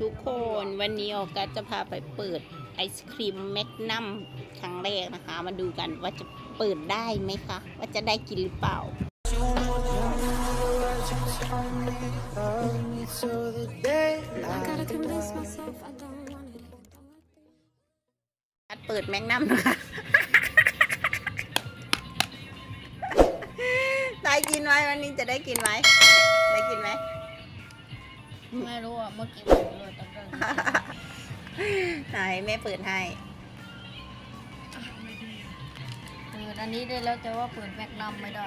ทุกคนวันนี้ออกัสจะพาไปเปิดไอศครีมแมกนัมครั้งแรกนะคะ มาดูกันว่าจะเปิดได้ไหมคะ ว่าจะได้กินหรือเปล่าเปิดแมกนัมนะคะได้กินไหมวันนี้จะได้กินไหมได้กินไหม ไม่รู้อะเมื่อกี้ผมเลยตั้งแต่ไหนแม่เปิดให้เปิดอันนี้ได้แล้วแต่ว่าเปิดแมกนัมไม่ได้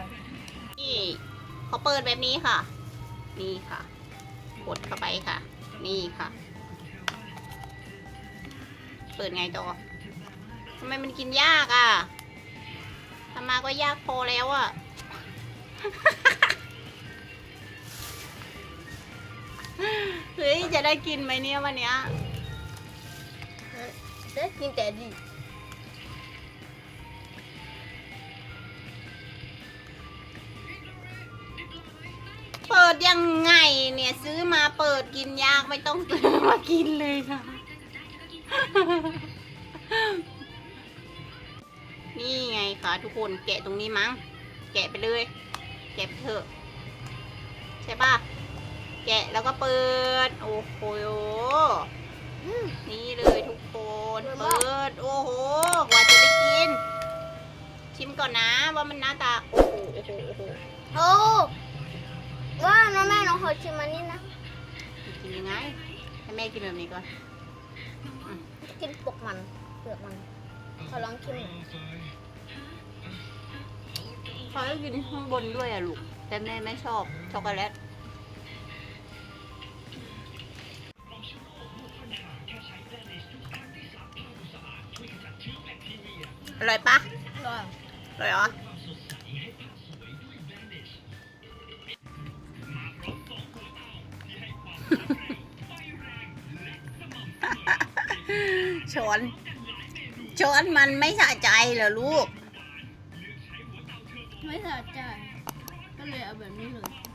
นี่เขาเปิดแบบนี้ค่ะ นี่ค่ะ กดเข้าไปค่ะ นี่ค่ะ เปิดไงต่อทำไมมันกินยากอะทำมาก็ยากพอแล้วอะ จะได้กินไหมเนี่ยวันเนี้ยได้กินแต่ดิเปิดยังไงเนี่ยซื้อมาเปิดกินยากไม่ต้องซื้อมากินเลยค่ะนี่ไงคะทุกคนแกะตรงนี้มั้ง แกะไปเลย แกะเถอะ ใช่ปะ แกะแล้วก็เปิด โอ้โห นี่เลยทุกคน เปิด โอ้โห กว่าจะได้กิน ชิมก่อนนะว่ามันหน้าตา โอ้โหโอ้โหโอ้โหโอ้ว่าน้องแม่น้องขอชิมอันนี้นะ กินยังไง ให้แม่กินแบบนี้ก่อน กินปกมันเปลือกมันขอลองชิมหน่อยพอให้กินข้างบนด้วยอะลูก แต่แม่ไม่ชอบช็อกโกแลต อร่อยปะอร่อยอร่อยเหรอช้อนช้อนมันไม่สะใจเหรอลูก ไม่สะใจ ก็เลยเอาแบบนี้เลย